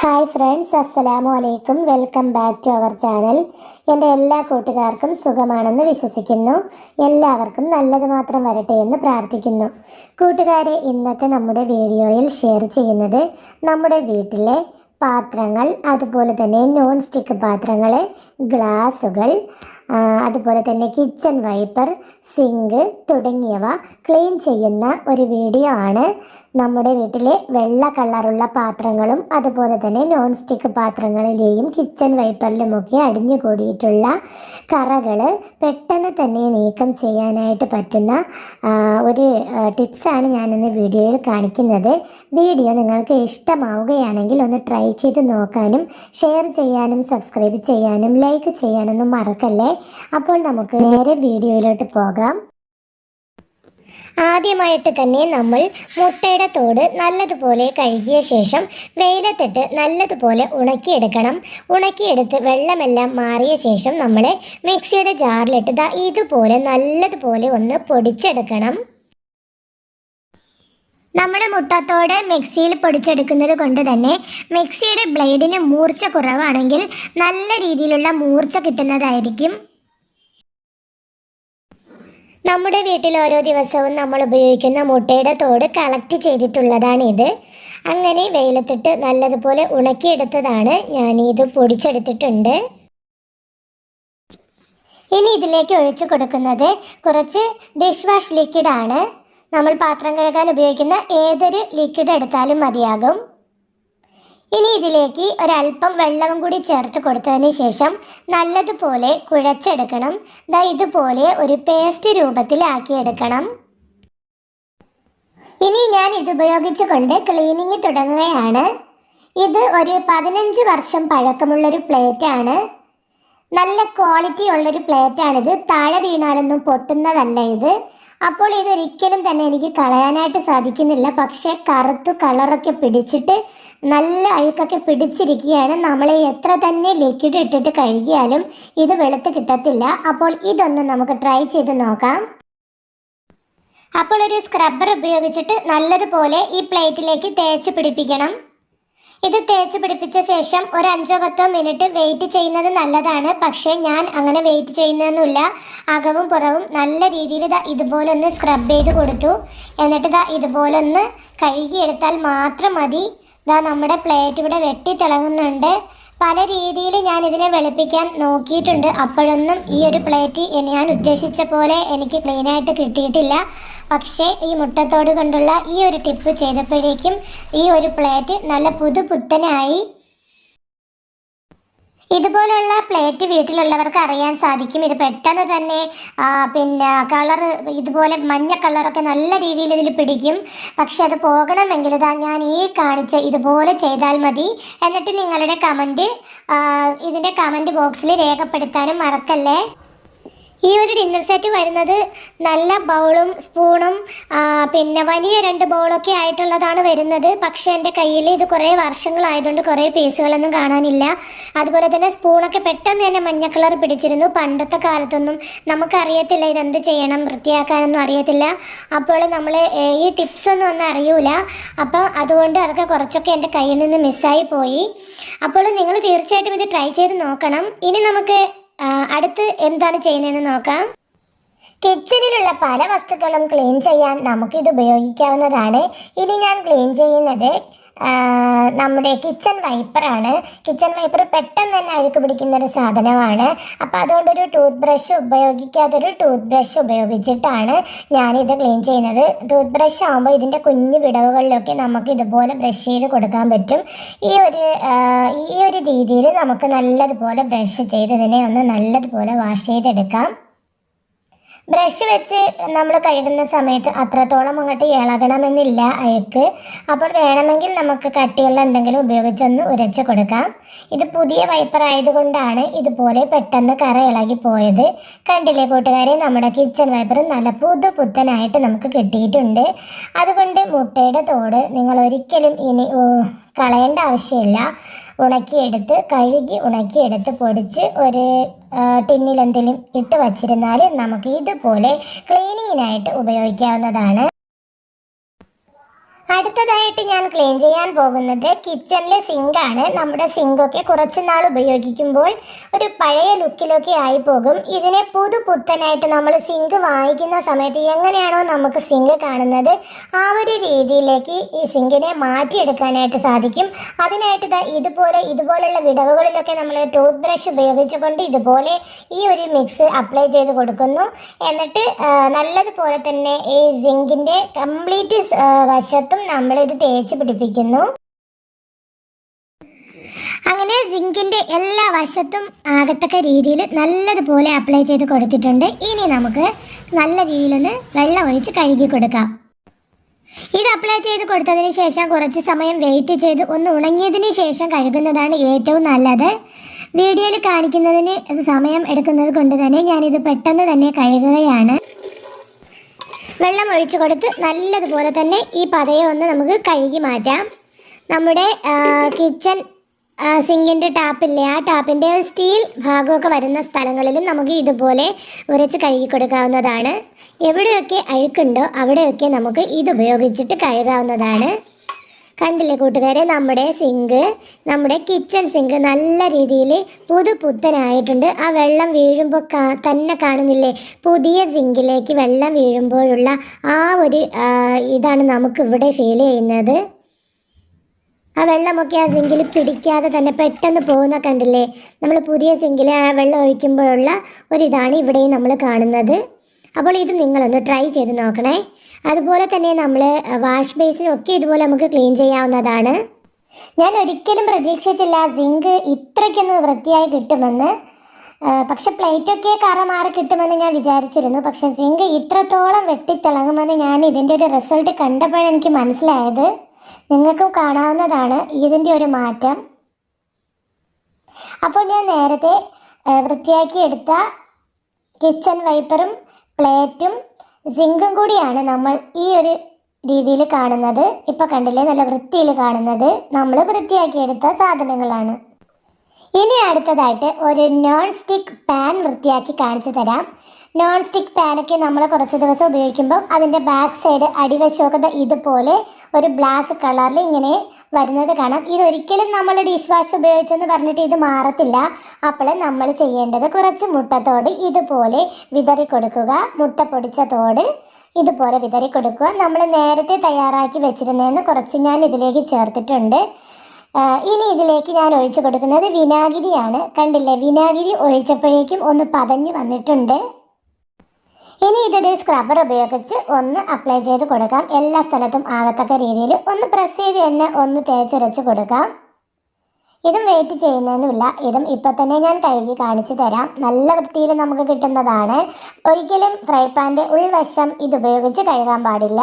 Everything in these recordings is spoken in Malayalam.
ഹായ് ഫ്രണ്ട്സ് അസ്സലാമു അലൈക്കും welcome back to our channel എന്റെ എല്ലാ കൂട്ടുകാർക്കും സുഖമാണെന്ന് വിശ്വസിക്കുന്നു. എല്ലാവർക്കും നല്ലത് മാത്രം വരട്ടെ എന്ന് പ്രാർത്ഥിക്കുന്നു. കൂട്ടുകാരെ ഇന്നത്തെ നമ്മുടെ വീഡിയോയിൽ ഷെയർ ചെയ്യുന്നത് നമ്മുടെ വീട്ടിലെ പാത്രങ്ങൾ അതുപോലെ തന്നെ നോൺ സ്റ്റിക്ക് പാത്രങ്ങൾ ഗ്ലാസുകൾ അതുപോലെ തന്നെ കിച്ചൺ വൈപ്പർ സിങ്ക് തുടങ്ങിയവ ക്ലീൻ ചെയ്യുന്ന ഒരു വീഡിയോ ആണ്. നമ്മുടെ വീട്ടിലെ വെള്ള കളറുള്ള പാത്രങ്ങളും അതുപോലെ തന്നെ നോൺ സ്റ്റിക്ക് പാത്രങ്ങളിലെയും കിച്ചൺ വൈപ്പറിലുമൊക്കെ അടിഞ്ഞു കൂടിയിട്ടുള്ള കറകൾ പെട്ടെന്ന് തന്നെ നീക്കം ചെയ്യാനായിട്ട് പറ്റുന്ന ഒരു ടിപ്സാണ് ഞാനിന്ന് വീഡിയോയിൽ കാണിക്കുന്നത്. വീഡിയോ നിങ്ങൾക്ക് ഇഷ്ടമാവുകയാണെങ്കിൽ ഒന്ന് ട്രൈ ചെയ്ത് നോക്കാനും ഷെയർ ചെയ്യാനും സബ്സ്ക്രൈബ് ചെയ്യാനും ലൈക്ക് ചെയ്യാനൊന്നും മറക്കല്ലേ? അപ്പോൾ നമുക്ക് നേരെ വീഡിയോയിലോട്ട് പോകാം. ആദ്യമായിട്ട് തന്നെ നമ്മൾ മുട്ടയുടെ തോട് നല്ലതുപോലെ കഴുകിയ ശേഷം വെയിലത്തിട്ട് നല്ലതുപോലെ ഉണക്കിയെടുക്കണം. ഉണക്കിയെടുത്ത് വെള്ളമെല്ലാം മാറിയ ശേഷം നമ്മൾ മിക്സിയുടെ ജാറിലിട്ട് ഇതുപോലെ നല്ലതുപോലെ ഒന്ന് പൊടിച്ചെടുക്കണം. നമ്മുടെ മുട്ടത്തോട് മിക്സിയിൽ പൊടിച്ചെടുക്കുന്നത് കൊണ്ട് തന്നെ മിക്സിയുടെ ബ്ലേഡിന് മൂർച്ച കുറവാണെങ്കിൽ നല്ല രീതിയിലുള്ള മൂർച്ച കിട്ടുന്നതായിരിക്കും. നമ്മുടെ വീട്ടിൽ ഓരോ ദിവസവും നമ്മൾ ഉപയോഗിക്കുന്ന മുട്ടയുടെ തോട് കളക്ട് ചെയ്തിട്ടുള്ളതാണ് ഇത് അങ്ങനെ വെയിലത്തിട്ട് നല്ലതുപോലെ ഉണക്കിയെടുത്തതാണ് ഞാൻ ഇത് പൊടിച്ചെടുത്തിട്ടുണ്ട്. ഇനി ഇതിലേക്ക് ഒഴിച്ചു കൊടുക്കുന്നത് കുറച്ച് ഡിഷ് വാഷ് ലിക്വിഡാണ് നമ്മൾ പാത്രം കഴുകാൻ ഉപയോഗിക്കുന്ന ഏതൊരു ലിക്വിഡ് എടുത്താലും മതിയാകും. ഇനി ഇതിലേക്ക് ഒരല്പം വെള്ളവും കൂടി ചേർത്ത് കൊടുത്തതിന് ശേഷം നല്ലതുപോലെ കുഴച്ചെടുക്കണം. ദാ ഇതുപോലെ ഒരു പേസ്റ്റ് രൂപത്തിലാക്കിയെടുക്കണം ഇനി ഞാൻ ഇതുപയോഗിച്ചുകൊണ്ട് ക്ലീനിങ് തുടങ്ങുകയാണ്. ഇത് ഒരു പതിനഞ്ച് വർഷം പഴക്കമുള്ളൊരു പ്ലേറ്റ് ആണ് നല്ല ക്വാളിറ്റി ഉള്ളൊരു പ്ലേറ്റ് ആണിത് താഴെ വീണാലൊന്നും പൊട്ടുന്നതല്ല ഇത്. അപ്പോൾ ഇതൊരിക്കലും തന്നെ എനിക്ക് കളയാനായിട്ട് സാധിക്കുന്നില്ല. പക്ഷേ കറുത്തു കളറൊക്കെ പിടിച്ചിട്ട് നല്ല അഴുക്കൊക്കെ പിടിച്ചിരിക്കുകയാണ്. നമ്മൾ എത്ര തന്നെ ലിക്വിഡ് ഇട്ടിട്ട് കഴുകിയാലും ഇത് വെളുത്ത് കിട്ടത്തില്ല. അപ്പോൾ ഇതൊന്ന് നമുക്ക് ട്രൈ ചെയ്ത് നോക്കാം. അപ്പോൾ ഒരു സ്ക്രബ്ബർ ഉപയോഗിച്ചിട്ട് നല്ലതുപോലെ ഈ പ്ലേറ്റിലേക്ക് തേച്ച് പിടിപ്പിക്കണം. ഇത് തേച്ച് പിടിപ്പിച്ച ശേഷം ഒരു അഞ്ചോ പത്തോ മിനിറ്റ് വെയിറ്റ് ചെയ്യുന്നത് നല്ലതാണ്. പക്ഷേ ഞാൻ അങ്ങനെ വെയിറ്റ് ചെയ്യുന്നൊന്നുമില്ല. അകവും പുറവും നല്ല രീതിയിൽ ഇതാ ഇതുപോലെ ഒന്ന് സ്ക്രബ് ചെയ്ത് കൊടുത്തു. എന്നിട്ട് ഇതാ ഇതുപോലെ ഒന്ന് കഴുകിയെടുത്താൽ മാത്രം മതി. ഇതാ നമ്മുടെ പ്ലേറ്റ് ഇവിടെ വെട്ടി തിളങ്ങുന്നുണ്ട്. പല രീതിയിൽ ഞാൻ ഇതിനെ വെളുപ്പിക്കാൻ നോക്കിയിട്ടുണ്ട്. അപ്പോഴൊന്നും ഈ ഒരു പ്ലേറ്റ് ഞാൻ ഉദ്ദേശിച്ച പോലെ എനിക്ക് ക്ലീനായിട്ട് കിട്ടിയിട്ടില്ല. പക്ഷേ ഈ മുട്ടത്തോട് കൊണ്ടുള്ള ഈ ഒരു ടിപ്പ് ചെയ്തപ്പോഴേക്കും ഈ ഒരു പ്ലേറ്റ് നല്ല പുതു പുത്തനായി ഇതുപോലുള്ള പ്ലേറ്റ് വീട്ടിലുള്ളവർക്ക് അറിയാൻ സാധിക്കും. ഇത് പെട്ടെന്ന് തന്നെ പിന്നെ കളറ് ഇതുപോലെ മഞ്ഞ കളറൊക്കെ നല്ല രീതിയിൽ ഇതിൽ പിടിക്കും. പക്ഷെ അത് പോകണമെങ്കിൽ ഇതാ ഞാൻ ഈ കാണിച്ച ഇതുപോലെ ചെയ്താൽ മതി. എന്നിട്ട് നിങ്ങളുടെ കമന്റ് ഇതിന്റെ കമന്റ് ബോക്സിൽ രേഖപ്പെടുത്താനും മറക്കല്ലേ? ഈ ഒരു ഡിന്നർ സെറ്റ് വരുന്നത് നല്ല ബൗളും സ്പൂണും പിന്നെ വലിയ രണ്ട് ബൗളൊക്കെ ആയിട്ടുള്ളതാണ് വരുന്നത്. പക്ഷേ എന്റെ കയ്യിൽ ഇത് കുറേ വർഷങ്ങളായതുകൊണ്ട് കുറേ പീസുകളൊന്നും കാണാനില്ല. അതുപോലെ തന്നെ സ്പൂണൊക്കെ പെട്ടെന്ന് തന്നെ മഞ്ഞ കളർ പിടിച്ചിരുന്നു. പണ്ടത്തെ കാലത്തൊന്നും നമുക്കറിയത്തില്ല ഇതെന്ത് ചെയ്യണം വൃത്തിയാക്കാനൊന്നും അറിയത്തില്ല. അപ്പോൾ നമ്മൾ ഈ ടിപ്സൊന്നും ഒന്നും അറിയൂല. അപ്പോൾ അതുകൊണ്ട് അതൊക്കെ കുറച്ചൊക്കെ എന്റെ കയ്യിൽ നിന്ന് മിസ്സായി പോയി. അപ്പോൾ നിങ്ങൾ തീർച്ചയായിട്ടും ഇത് ട്രൈ ചെയ്ത് നോക്കണം. ഇനി നമുക്ക് അടുത്ത് എന്താണ് ചെയ്യുന്നതെന്ന് നോക്കാം. കിച്ചണിലുള്ള പല വസ്തുക്കളും ക്ലീൻ ചെയ്യാൻ നമുക്കിത് ഉപയോഗിക്കാവുന്നതാണ്. ഇനി ഞാൻ ക്ലീൻ ചെയ്യുന്നത് നമ്മുടെ കിച്ചൺ വൈപ്പറാണ് കിച്ചൺ വൈപ്പർ പെട്ടെന്ന് തന്നെ അഴുക്ക് പിടിക്കുന്ന ഒരു സാധനമാണ്. അപ്പോൾ അതുകൊണ്ടൊരു ടൂത്ത് ബ്രഷ് ഉപയോഗിക്കാത്തൊരു ടൂത്ത് ബ്രഷ് ഉപയോഗിച്ചിട്ടാണ് ഞാനിത് ക്ലീൻ ചെയ്യുന്നത്. ടൂത്ത് ബ്രഷ് ആകുമ്പോൾ ഇതിന്റെ കുഞ്ഞു വിടവുകളിലൊക്കെ നമുക്ക് ഇതുപോലെ ബ്രഷ് ചെയ്ത് കൊടുക്കാൻ പറ്റും. ഈ ഒരു ഈ ഒരു രീതിയിൽ നമുക്ക് നല്ലതുപോലെ ബ്രഷ് ചെയ്ത് ഇതിനെ ഒന്ന് നല്ലതുപോലെ വാഷ് ചെയ്തെടുക്കാം. ബ്രഷ് വെച്ച് നമ്മൾ കഴുകുന്ന സമയത്ത് അത്രത്തോളം അങ്ങോട്ട് ഇളകണമെന്നില്ല അഴുക്ക്. അപ്പോൾ വേണമെങ്കിൽ നമുക്ക് കട്ടിയുള്ള എന്തെങ്കിലും ഉപയോഗിച്ചൊന്ന് ഉരച്ച് കൊടുക്കാം. ഇത് പുതിയ വൈപ്പർ ആയതുകൊണ്ടാണ് ഇതുപോലെ പെട്ടെന്ന് കറ ഇളകി പോയത്. കണ്ടില്ലേ കൂട്ടുകാരെ നമ്മുടെ കിച്ചൺ വൈപ്പർ നല്ല പുതു പുത്തനായിട്ട് നമുക്ക് കിട്ടിയിട്ടുണ്ട്. അതുകൊണ്ട് മുട്ടയുടെ തോട് നിങ്ങൾ ഒരിക്കലും ഇനി കളയേണ്ട ആവശ്യമില്ല. ഉണക്കിയെടുത്ത് കഴുകി ഉണക്കിയെടുത്ത് പൊടിച്ച് ഒരു ടിന്നിലെന്തെങ്കിലും ഇട്ട് വച്ചിരുന്നാൽ നമുക്ക് ഇതുപോലെ ക്ലീനിങ്ങിനായിട്ട് ഉപയോഗിക്കാവുന്നതാണ്. അടുത്തതായിട്ട് ഞാൻ ക്ലീൻ ചെയ്യാൻ പോകുന്നത് കിച്ചണിലെ സിങ്കാണ് നമ്മുടെ സിങ്കൊക്കെ കുറച്ച് നാൾ ഉപയോഗിക്കുമ്പോൾ ഒരു പഴയ ലുക്കിലൊക്കെ ആയി പോകും. ഇതിനെ പുതു പുത്തനായിട്ട് നമ്മൾ സിങ്ക് വാങ്ങിക്കുന്ന സമയത്ത് എങ്ങനെയാണോ നമുക്ക് സിങ്ക് കാണുന്നത് ആ ഒരു രീതിയിലേക്ക് ഈ സിങ്കിനെ മാറ്റിയെടുക്കാനായിട്ട് സാധിക്കും. അതിനായിട്ട് ഇതുപോലെ ഇതുപോലുള്ള വിടവുകളിലൊക്കെ നമ്മൾ ടൂത്ത് ബ്രഷ് ഉപയോഗിച്ചുകൊണ്ട് ഇതുപോലെ ഈ ഒരു മിക്സ് അപ്ലൈ ചെയ്ത് കൊടുക്കുന്നു. എന്നിട്ട് നല്ലതുപോലെ തന്നെ ഈ സിങ്കിന്റെ കംപ്ലീറ്റ് വശത്തും നമ്മളിത് തേച്ച് പിടിപ്പിക്കുന്നു. അങ്ങനെ സിങ്കിന്റെ എല്ലാ വശത്തും ആകത്തക്ക രീതിയിൽ നല്ലതുപോലെ അപ്ലൈ ചെയ്ത് കൊടുത്തിട്ടുണ്ട്. ഇനി നമുക്ക് നല്ല രീതിയിലൊന്ന് വെള്ളം ഒഴിച്ച് കഴുകി കൊടുക്കാം. ഇത് അപ്ലൈ ചെയ്ത് കൊടുത്തതിന് ശേഷം കുറച്ച് സമയം വെയിറ്റ് ചെയ്ത് ഒന്ന് ഉണങ്ങിയതിന് ശേഷം കഴുകുന്നതാണ് ഏറ്റവും നല്ലത്. വീഡിയോയിൽ കാണിക്കുന്നതിന് സമയം എടുക്കുന്നത് കൊണ്ട് തന്നെ ഞാനിത് പെട്ടെന്ന് തന്നെ കഴുകുകയാണ്. വെള്ളം ഒഴിച്ചു കൊടുത്ത് നല്ലതുപോലെ തന്നെ ഈ പതയെ ഒന്ന് നമുക്ക് കഴുകി മാറ്റാം. നമ്മുടെ കിച്ചൺ സിങ്കിന്റെ ടാപ്പില്ലേ ആ ടാപ്പിന്റെ സ്റ്റീൽ ഭാഗമൊക്കെ വരുന്ന സ്ഥലങ്ങളിലും നമുക്ക് ഇതുപോലെ ഉരച്ച് കഴുകി കൊടുക്കാവുന്നതാണ്. എവിടെയൊക്കെ അഴുക്കുണ്ടോ അവിടെയൊക്കെ നമുക്ക് ഇത് ഉപയോഗിച്ചിട്ട് കഴുകാവുന്നതാണ്. കണ്ടില്ലേ കൂട്ടുകാരെ? നമ്മുടെ സിങ്ക് നമ്മുടെ കിച്ചൺ സിങ്ക് നല്ല രീതിയിൽ പുതു പുത്തനായിട്ടുണ്ട് ആ വെള്ളം വീഴുമ്പോൾ തന്നെ കാണുന്നില്ലേ? പുതിയ സിങ്കിലേക്ക് വെള്ളം വീഴുമ്പോഴുള്ള ആ ഒരു ഇതാണ് നമുക്ക് ഇവിടെ ഫീൽ ചെയ്യുന്നത്. ആ വെള്ളമൊക്കെ ആ സിങ്കിൽ പിടിക്കാതെ തന്നെ പെട്ടെന്ന് പോകുന്ന കണ്ടില്ലേ? നമ്മൾ പുതിയ സിങ്കിൽ ആ വെള്ളം ഒഴിക്കുമ്പോഴുള്ള ഒരിതാണ് ഇവിടെയും നമ്മൾ കാണുന്നത്. അപ്പോൾ ഇത് നിങ്ങളൊന്ന് ട്രൈ ചെയ്ത് നോക്കണേ. അതുപോലെ തന്നെ നമ്മൾ വാഷ് ബേസിനൊക്കെ ഇതുപോലെ നമുക്ക് ക്ലീൻ ചെയ്യാവുന്നതാണ്. ഞാൻ ഒരിക്കലും പ്രതീക്ഷിച്ചില്ല സിങ്ക് ഇത്രയ്ക്കൊന്ന് വൃത്തിയായി കിട്ടുമെന്ന്. പക്ഷെ പ്ലേറ്റൊക്കെ കറ മാറി കിട്ടുമെന്ന് ഞാൻ വിചാരിച്ചിരുന്നു. പക്ഷെ സിങ്ക് ഇത്രത്തോളം വെട്ടിത്തിളങ്ങുമെന്ന് ഞാൻ ഇതിന്റെ ഒരു റിസൾട്ട് കണ്ടപ്പോഴാണ് എനിക്ക് മനസ്സിലായത്. നിങ്ങൾക്കും കാണാവുന്നതാണ് ഇതിന്റെ ഒരു മാറ്റം. അപ്പോൾ ഞാൻ നേരത്തെ വൃത്തിയാക്കിയെടുത്ത കിച്ചൺ വൈപ്പറും പ്ലേറ്റും സിങ്കും കൂടിയാണ് നമ്മൾ ഈ ഒരു രീതിയിൽ കാണുന്നത്. ഇപ്പോൾ കണ്ടില്ലേ? നല്ല വൃത്തിയിൽ കാണുന്നത്. നമ്മൾ വൃത്തിയാക്കിയെടുത്ത സാധനങ്ങളാണ്. ഇനി അടുത്തതായിട്ട് ഒരു നോൺ സ്റ്റിക്ക് പാൻ വൃത്തിയാക്കി കാണിച്ചു തരാം. നോൺ സ്റ്റിക്ക് പാനൊക്കെ നമ്മൾ കുറച്ച് ദിവസം ഉപയോഗിക്കുമ്പോൾ അതിന്റെ ബാക്ക് സൈഡ് അടിവശമൊക്കെ ഇതുപോലെ ഒരു ബ്ലാക്ക് കളറിൽ ഇങ്ങനെ വരുന്നത് കാണാം. ഇതൊരിക്കലും നമ്മൾ ഡിഷ് വാഷ് ഉപയോഗിച്ചെന്ന് പറഞ്ഞിട്ട് ഇത് മാറത്തില്ല. അപ്പോൾ നമ്മൾ ചെയ്യേണ്ടത് കുറച്ച് മുട്ടത്തോട് ഇതുപോലെ വിതറി കൊടുക്കുക. മുട്ട പൊടിച്ച തോട് ഇതുപോലെ വിതറി കൊടുക്കുക. നമ്മൾ നേരത്തെ തയ്യാറാക്കി വെച്ചിരുന്നതെന്ന് കുറച്ച് ഞാൻ ഇതിലേക്ക് ചേർത്തിട്ടുണ്ട്. ഇനി ഇതിലേക്ക് ഞാൻ ഒഴിച്ചു കൊടുക്കുന്നത് വിനാഗിരിയാണ്. കണ്ടില്ലേ? വിനാഗിരി ഒഴിച്ചപ്പോഴേക്കും ഒന്ന് പതഞ്ഞ് വന്നിട്ടുണ്ട്. ഇനി ഇതൊരു സ്ക്രബ്ബർ ഉപയോഗിച്ച് ഒന്ന് അപ്ലൈ ചെയ്ത് കൊടുക്കാം. എല്ലാ സ്ഥലത്തും ആകത്തക്ക രീതിയിൽ ഒന്ന് പ്രസ് ചെയ്ത് തന്നെ ഒന്ന് തേച്ചുരച്ച് കൊടുക്കാം. ഇതും വെയിറ്റ് ചെയ്യുന്നൊന്നുമില്ല ഇതും ഇപ്പം തന്നെ ഞാൻ കഴുകി കാണിച്ചു തരാം. നല്ല വൃത്തിയിൽ നമുക്ക് കിട്ടുന്നതാണ്. ഒരിക്കലും ഫ്രൈ പാന്റെ ഉൾവശം ഇതുപയോഗിച്ച് കഴുകാൻ പാടില്ല.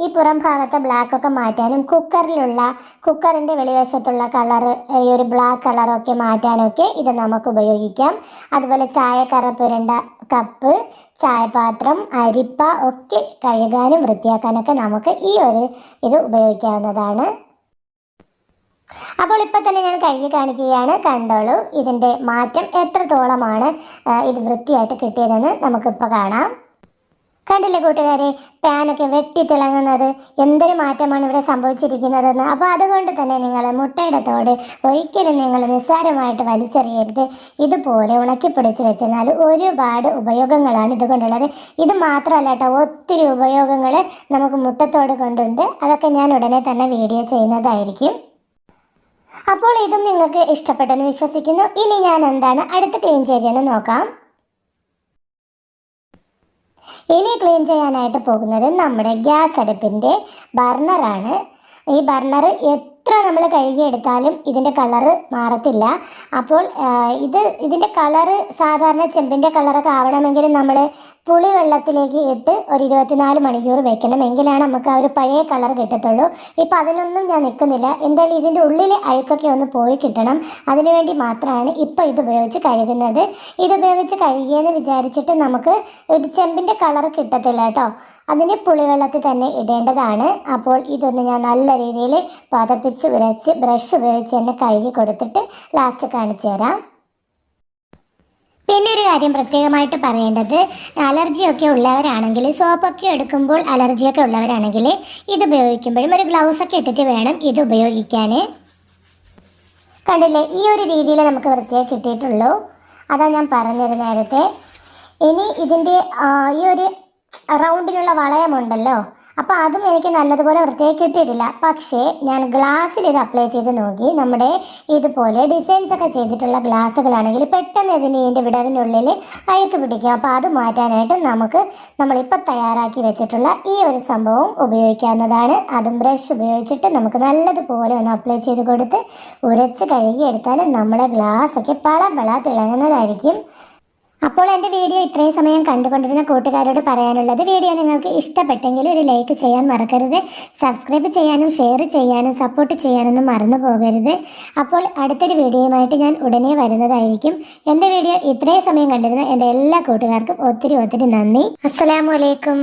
ഈ പുറം ഭാഗത്തെ ബ്ലാക്ക് ഒക്കെ മാറ്റാനും കുക്കറിലുള്ള കുക്കറിന്റെ വെളിവശത്തുള്ള കളറ് ഈ ഒരു ബ്ലാക്ക് കളറൊക്കെ മാറ്റാനൊക്കെ ഇത് നമുക്ക് ഉപയോഗിക്കാം. അതുപോലെ ചായക്കറ പുരണ്ട കപ്പ് ചായപാത്രം അരിപ്പ ഒക്കെ കഴുകാനും വൃത്തിയാക്കാനൊക്കെ നമുക്ക് ഈ ഒരു ഇത് ഉപയോഗിക്കാവുന്നതാണ്. അപ്പോൾ ഇപ്പോൾ തന്നെ ഞാൻ കഴുകി കാണിക്കുകയാണ്. കണ്ടോളൂ ഇതിന്റെ മാറ്റം എത്രത്തോളമാണ് ഇത് വൃത്തിയായിട്ട് കിട്ടിയതെന്ന് നമുക്കിപ്പോൾ കാണാം. കണ്ടില്ലേ കൂട്ടുകാരെ? പാനൊക്കെ വെട്ടിത്തിളങ്ങുന്നത്. എന്തൊരു മാറ്റമാണ് ഇവിടെ സംഭവിച്ചിരിക്കുന്നതെന്ന്. അപ്പോൾ അതുകൊണ്ട് തന്നെ നിങ്ങൾ മുട്ടയുടെ തോട് ഒരിക്കലും നിങ്ങൾ നിസ്സാരമായിട്ട് വലിച്ചെറിയരുത്. ഇതുപോലെ ഉണക്കിപ്പിടിച്ച് വെച്ചെന്നാൽ ഒരുപാട് ഉപയോഗങ്ങളാണ് ഇതുകൊണ്ടുള്ളത്. ഇത് മാത്രമല്ല കേട്ടോ ഒത്തിരി ഉപയോഗങ്ങൾ നമുക്ക് മുട്ടത്തോട് കൊണ്ടുണ്ട്. അതൊക്കെ ഞാൻ ഉടനെ തന്നെ വീഡിയോ ചെയ്യുന്നതായിരിക്കും. അപ്പോൾ ഇതും നിങ്ങൾക്ക് ഇഷ്ടപ്പെട്ടെന്ന് വിശ്വസിക്കുന്നു. ഇനി ഞാൻ എന്താണ് അടുത്ത് ക്ലീൻ ചെയ്തതെന്ന് നോക്കാം. ഇനി ക്ലീൻ ചെയ്യാനായിട്ട് പോകുന്നത് നമ്മുടെ ഗ്യാസ് അടുപ്പിന്റെ ബർണറാണ് ഈ ബർണർ എത്ര നമ്മൾ കഴുകിയെടുത്താലും ഇതിന്റെ കളറ് മാറത്തില്ല. അപ്പോൾ ഇത് ഇതിന്റെ കളറ് സാധാരണ ചെമ്പിന്റെ കളറൊക്കെ ആവണമെങ്കിൽ നമ്മൾ പുളി വെള്ളത്തിലേക്ക് ഇട്ട് ഒരു ഇരുപത്തിനാല് മണിക്കൂർ വെക്കണം. എങ്കിലാണ് നമുക്ക് ആ ഒരു പഴയ കളർ കിട്ടത്തുള്ളൂ. ഇപ്പം അതിനൊന്നും ഞാൻ നിൽക്കുന്നില്ല. എന്തായാലും ഇതിന്റെ ഉള്ളിലെ അഴുക്കൊക്കെ ഒന്ന് പോയി കിട്ടണം. അതിനുവേണ്ടി മാത്രമാണ് ഇപ്പോൾ ഇത് ഉപയോഗിച്ച് കഴുകുന്നത്. ഇത് ഉപയോഗിച്ച് കഴുകിയെന്ന് വിചാരിച്ചിട്ട് നമുക്ക് ഒരു ചെമ്പിന്റെ കളർ കിട്ടത്തില്ല കേട്ടോ. അതിന് പുളിവെള്ളത്തിൽ തന്നെ ഇടേണ്ടതാണ്. അപ്പോൾ ഇതൊന്ന് ഞാൻ നല്ല രീതിയിൽ പതപ്പിച്ച് ഉരച്ച് ബ്രഷ് ഉപയോഗിച്ച് തന്നെ കഴുകി കൊടുത്തിട്ട് ലാസ്റ്റ് കാണിച്ചു തരാം. പിന്നെ ഒരു കാര്യം പ്രത്യേകമായിട്ട് പറയേണ്ടത് അലർജിയൊക്കെ ഉള്ളവരാണെങ്കിൽ സോപ്പൊക്കെ എടുക്കുമ്പോൾ അലർജിയൊക്കെ ഉള്ളവരാണെങ്കിൽ ഇത് ഉപയോഗിക്കുമ്പോഴും ഒരു ഗ്ലൗസ് ഒക്കെ ഇട്ടിട്ട് വേണം ഇത് ഉപയോഗിക്കാൻ. കണ്ടില്ലേ ഈ ഒരു രീതിയിൽ നമുക്ക് വൃത്തിയായി കിട്ടിയിട്ടുള്ളൂ. അതാ ഞാൻ പറഞ്ഞത് നേരത്തെ. ഇനി ഇതിന്റെ ഈ ഒരു റൗണ്ടിനുള്ള വളയമുണ്ടല്ലോ അപ്പോൾ അതും എനിക്ക് നല്ലതുപോലെ വൃത്തിയായി കിട്ടിയിട്ടില്ല. പക്ഷേ ഞാൻ ഗ്ലാസ്സിൽ ഇത് അപ്ലൈ ചെയ്ത് നോക്കി. നമ്മുടെ ഇതുപോലെ ഡിസൈൻസ് ഒക്കെ ചെയ്തിട്ടുള്ള ഗ്ലാസ്സുകളാണെങ്കിൽ പെട്ടെന്ന് ഇതിന് ഇതിന്റെ വിടവിനുള്ളിൽ അഴുക്ക് പിടിക്കും. അപ്പോൾ അത് മാറ്റാനായിട്ട് നമുക്ക് നമ്മളിപ്പോൾ തയ്യാറാക്കി വെച്ചിട്ടുള്ള ഈ ഒരു സംഭവം ഉപയോഗിക്കാവുന്നതാണ്. അതും ബ്രഷ് ഉപയോഗിച്ചിട്ട് നമുക്ക് നല്ലതുപോലെ ഒന്ന് അപ്ലൈ ചെയ്ത് കൊടുത്ത് ഉരച്ച് കഴുകിയെടുത്താൽ നമ്മുടെ ഗ്ലാസ്സൊക്കെ പള പള തിളങ്ങുന്നതായിരിക്കും. അപ്പോൾ എന്റെ വീഡിയോ ഇത്രയും സമയം കണ്ടുകൊണ്ടിരുന്ന കൂട്ടുകാരോട് പറയാനുള്ളത് വീഡിയോ നിങ്ങൾക്ക് ഇഷ്ടപ്പെട്ടെങ്കിൽ ഒരു ലൈക്ക് ചെയ്യാൻ മറക്കരുത് സബ്സ്ക്രൈബ് ചെയ്യാനും ഷെയർ ചെയ്യാനും സപ്പോർട്ട് ചെയ്യാനൊന്നും മറന്നു പോകരുത്. അപ്പോൾ അടുത്തൊരു വീഡിയോയുമായിട്ട് ഞാൻ ഉടനെ വരുന്നതായിരിക്കും. എന്റെ വീഡിയോ ഇത്രയും സമയം കണ്ടിരുന്ന എന്റെ എല്ലാ കൂട്ടുകാർക്കും ഒത്തിരി ഒത്തിരി നന്ദി. അസ്സലാമു അലൈക്കും.